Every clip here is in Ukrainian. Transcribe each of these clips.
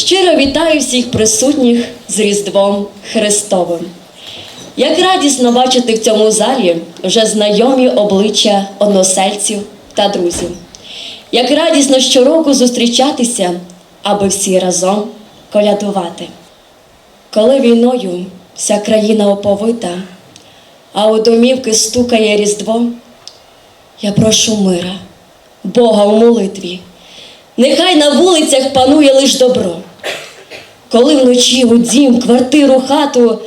Щиро вітаю всіх присутніх з Різдвом Христовим. Як радісно бачити в цьому залі вже знайомі обличчя односельців та друзів. Як радісно щороку зустрічатися, аби всі разом колядувати. Коли війною вся країна оповита, а у домівки стукає Різдво, я прошу мира, Бога у молитві. Нехай на вулицях панує лиш добро. Коли вночі у дім, квартиру, хату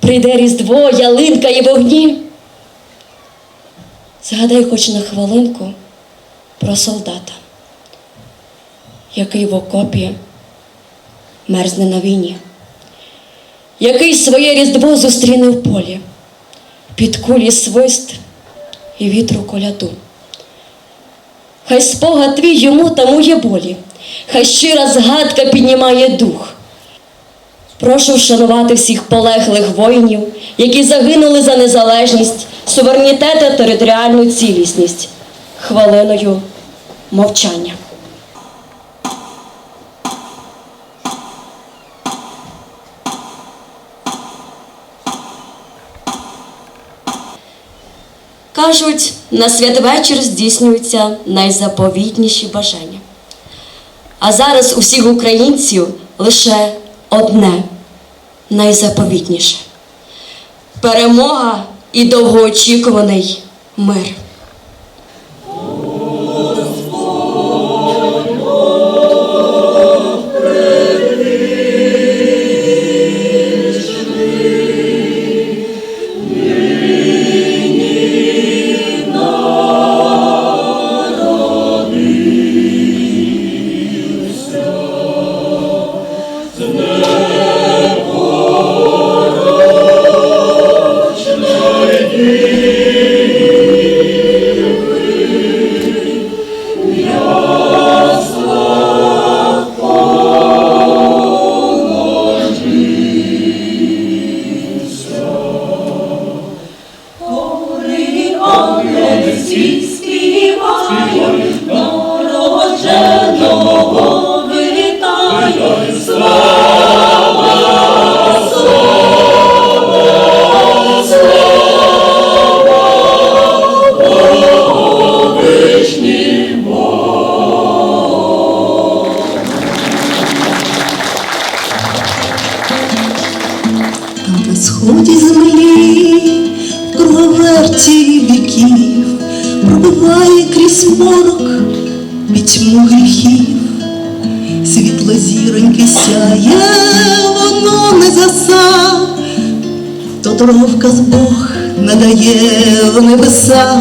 прийде Різдво, ялинка і вогні. Згадай хоч на хвилинку про солдата, який в окопі мерзне на війні, який своє Різдво зустріне в полі, під кулі свист і вітру коляду. Хай спогад твій йому тамує болі, хай щира згадка піднімає дух. Прошу вшанувати всіх полеглих воїнів, які загинули за незалежність, суверенітет та територіальну цілісність, хвилиною мовчання. Кажуть, на святвечір здійснюються найзаповітніші бажання. А зараз у всіх українців лише одне найзаповітніше перемога і довгоочікуваний мир. Світло зіроньки сяє, воно не заса, то дорогка з Бог надає в небесах,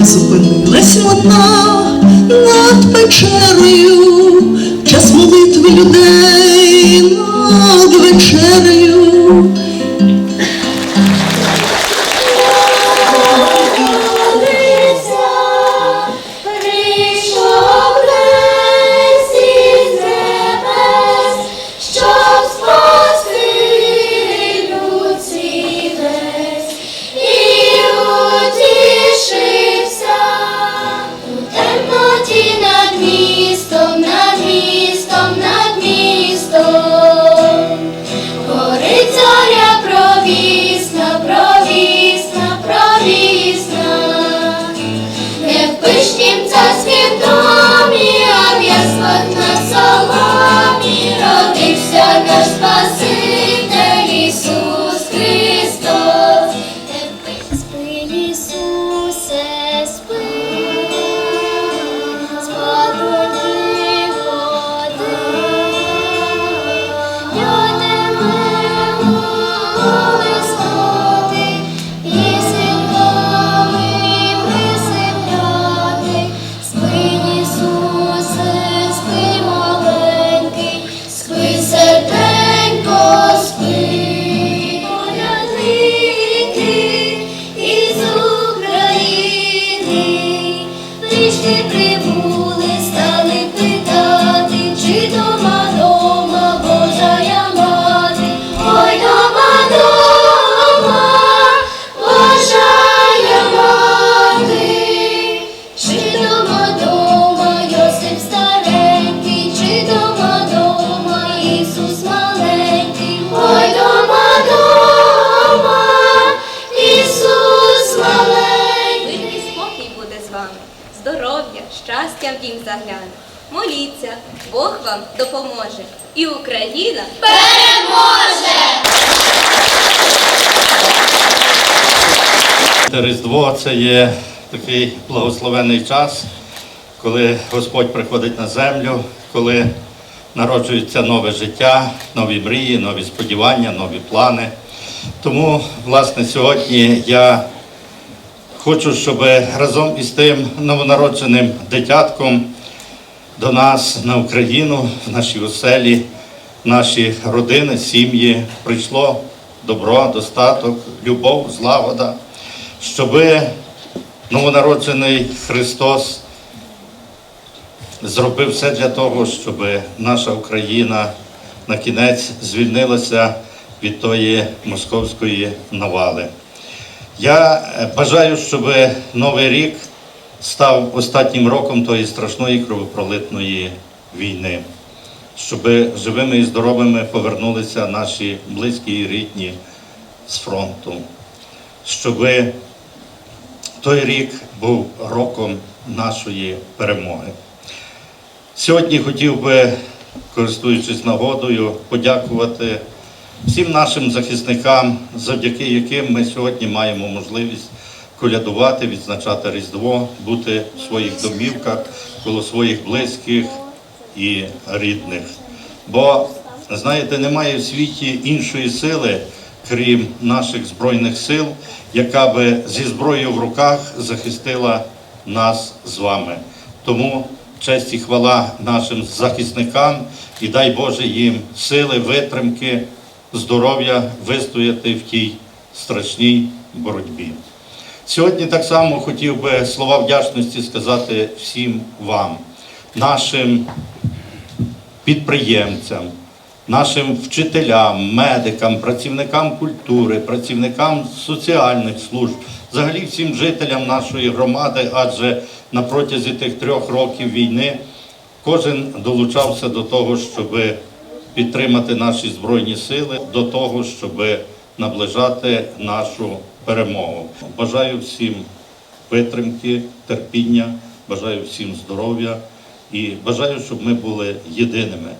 зупинилась вона над печерою, час молитви людей над вечерею. City. Це є такий благословенний час, коли Господь приходить на землю, коли народжується нове життя, нові мрії, нові сподівання, нові плани. Тому, власне, сьогодні я хочу, щоб разом із тим новонародженим дитятком до нас на Україну, в наші оселі, в наші родини, сім'ї прийшло добро, достаток, любов, злагода, щоби новонароджений Христос зробив все для того, щоб наша Україна на кінець звільнилася від тої московської навали. Я е, бажаю, щоб новий рік став останнім роком тої страшної кровопролитної війни, щоб живими і здоровими повернулися наші близькі і рідні з фронту, щоб той рік був роком нашої перемоги. Сьогодні хотів би, користуючись нагодою, подякувати всім нашим захисникам, завдяки яким ми сьогодні маємо можливість колядувати, відзначати Різдво, бути в своїх домівках, коло своїх близьких і рідних. Бо, знаєте, немає в світі іншої сили, крім наших Збройних сил, яка би зі зброєю в руках захистила нас з вами. Тому честь і хвала нашим захисникам і дай Боже їм сили, витримки, здоров'я вистояти в тій страшній боротьбі. Сьогодні так само хотів би слова вдячності сказати всім вам, нашим підприємцям, нашим вчителям, медикам, працівникам культури, працівникам соціальних служб, взагалі всім жителям нашої громади, адже на протязі тих трьох років війни кожен долучався до того, щоб підтримати наші збройні сили, до того, щоб наближати нашу перемогу. Бажаю всім витримки, терпіння, бажаю всім здоров'я і бажаю, щоб ми були єдиними.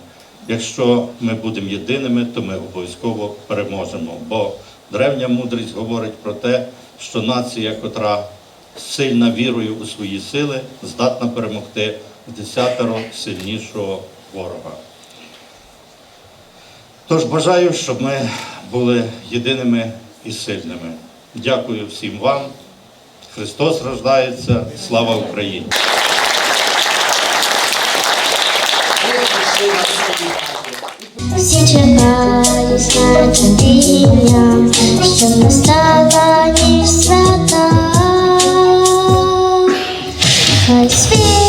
Якщо ми будемо єдиними, то ми обов'язково переможемо. Бо древня мудрість говорить про те, що нація, котра сильна вірою у свої сили, здатна перемогти в десятеро сильнішого ворога. Тож бажаю, щоб ми були єдиними і сильними. Дякую всім вам. Христос рождається. Слава Україні! Всі чекають з нетерпінням, щоб настала ніч свята. Хай світло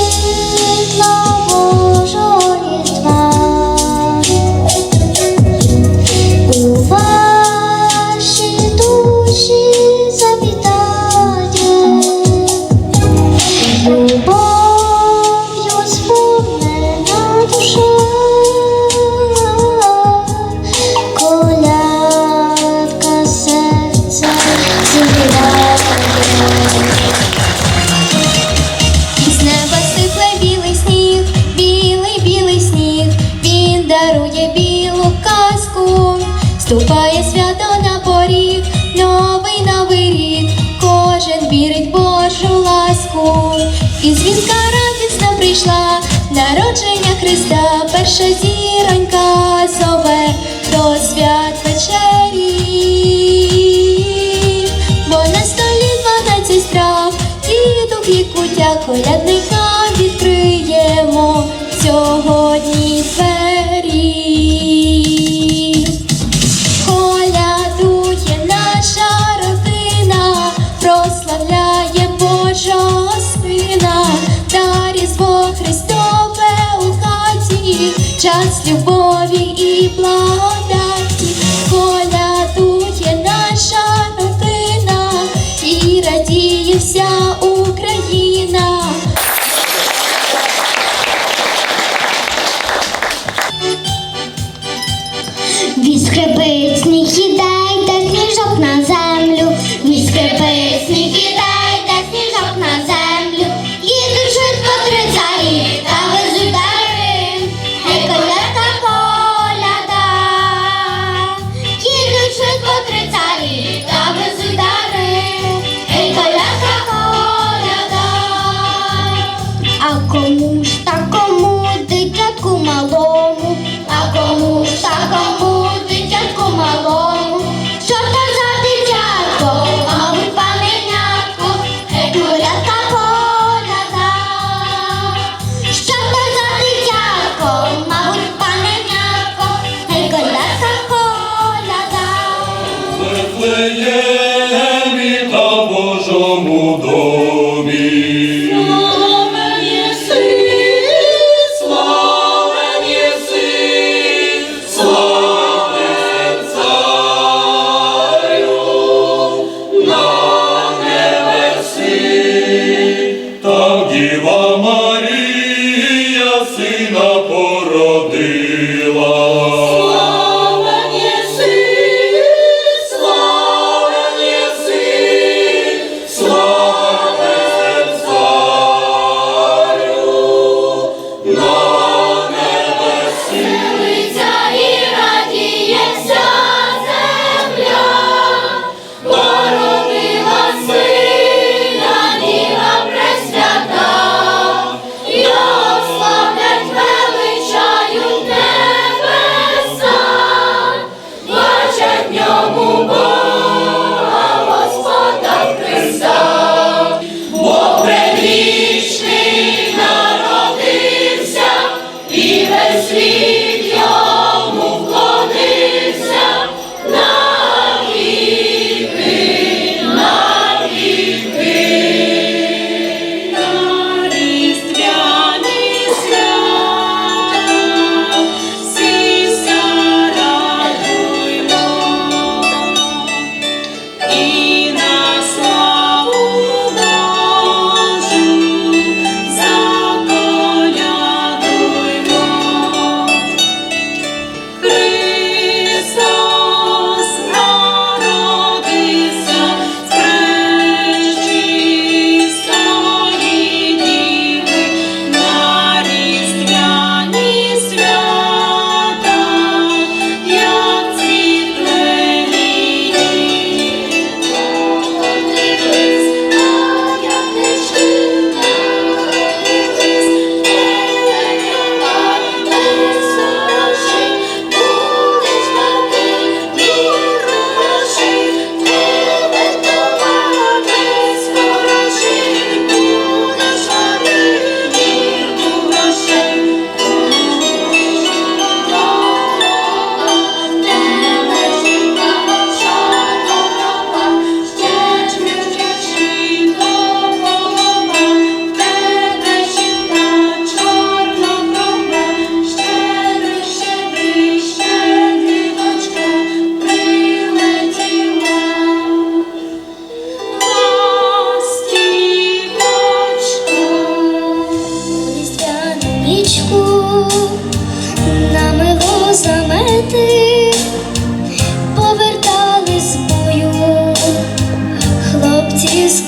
сина Нічку намило замети, повертали з бою хлопці з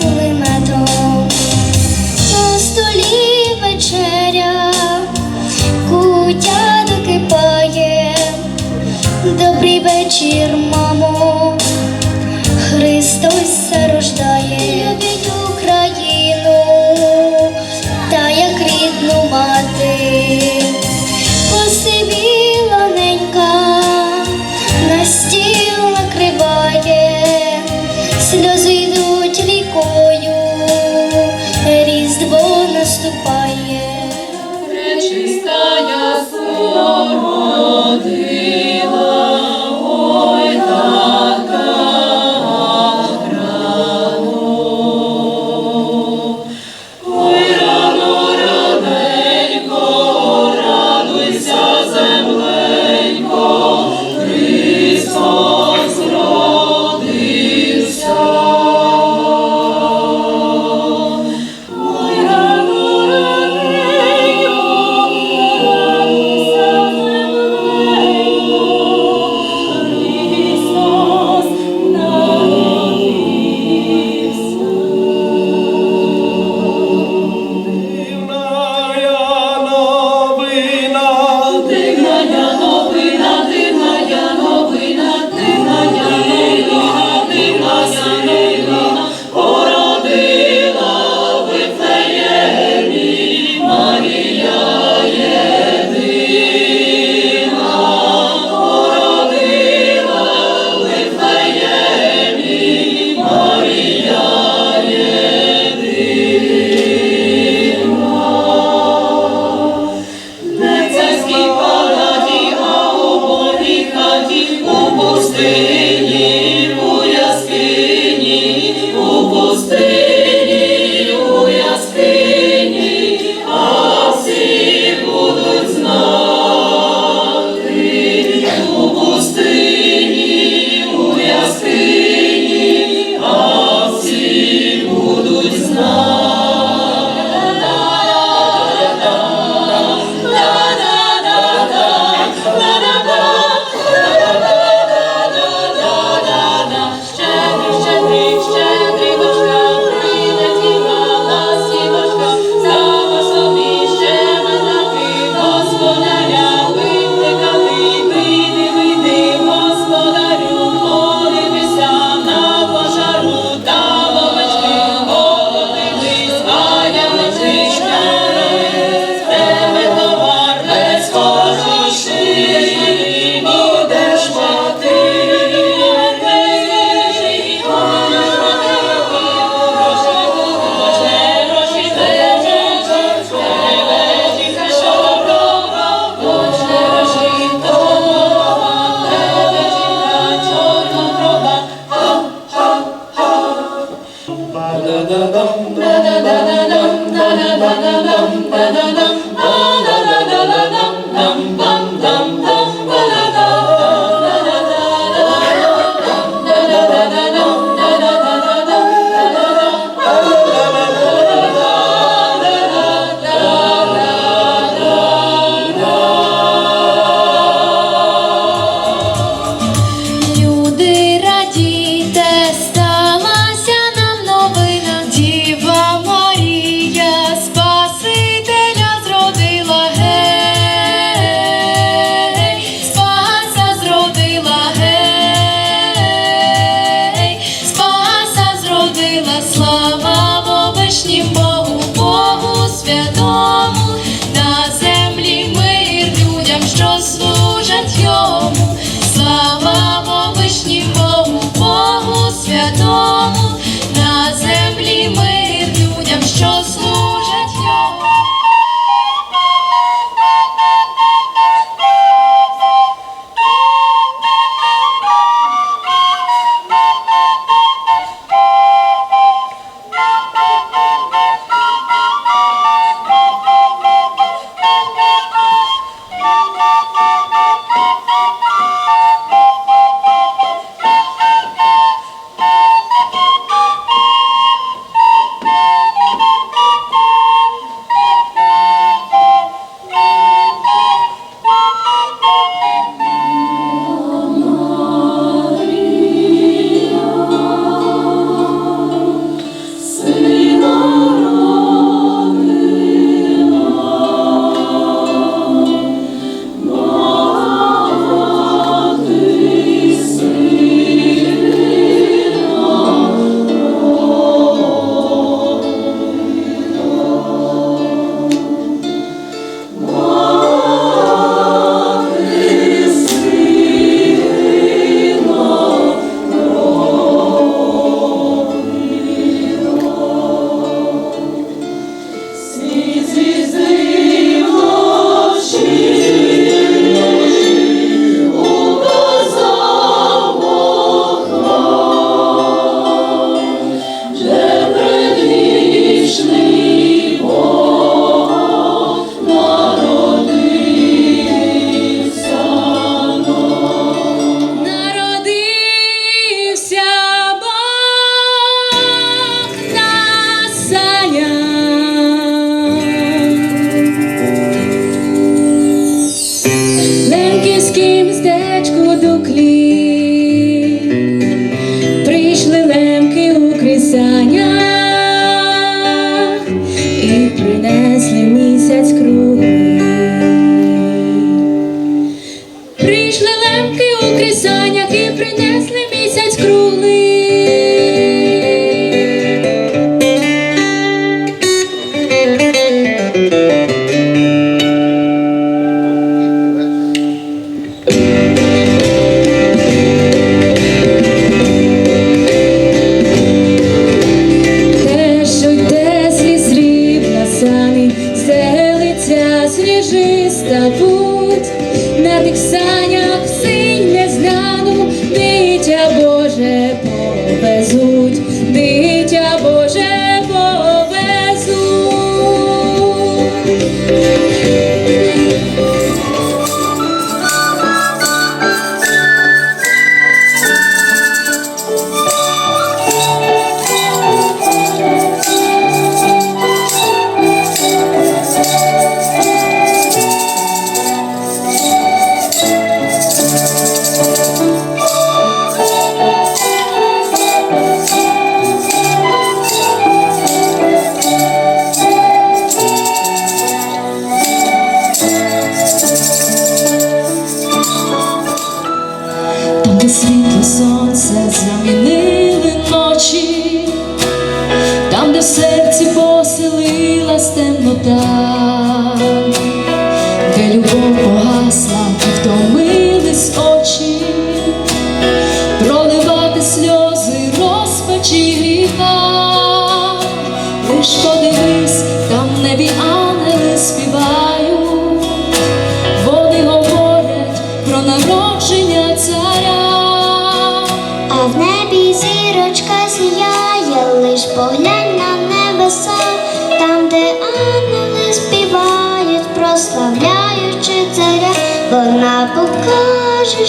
покаже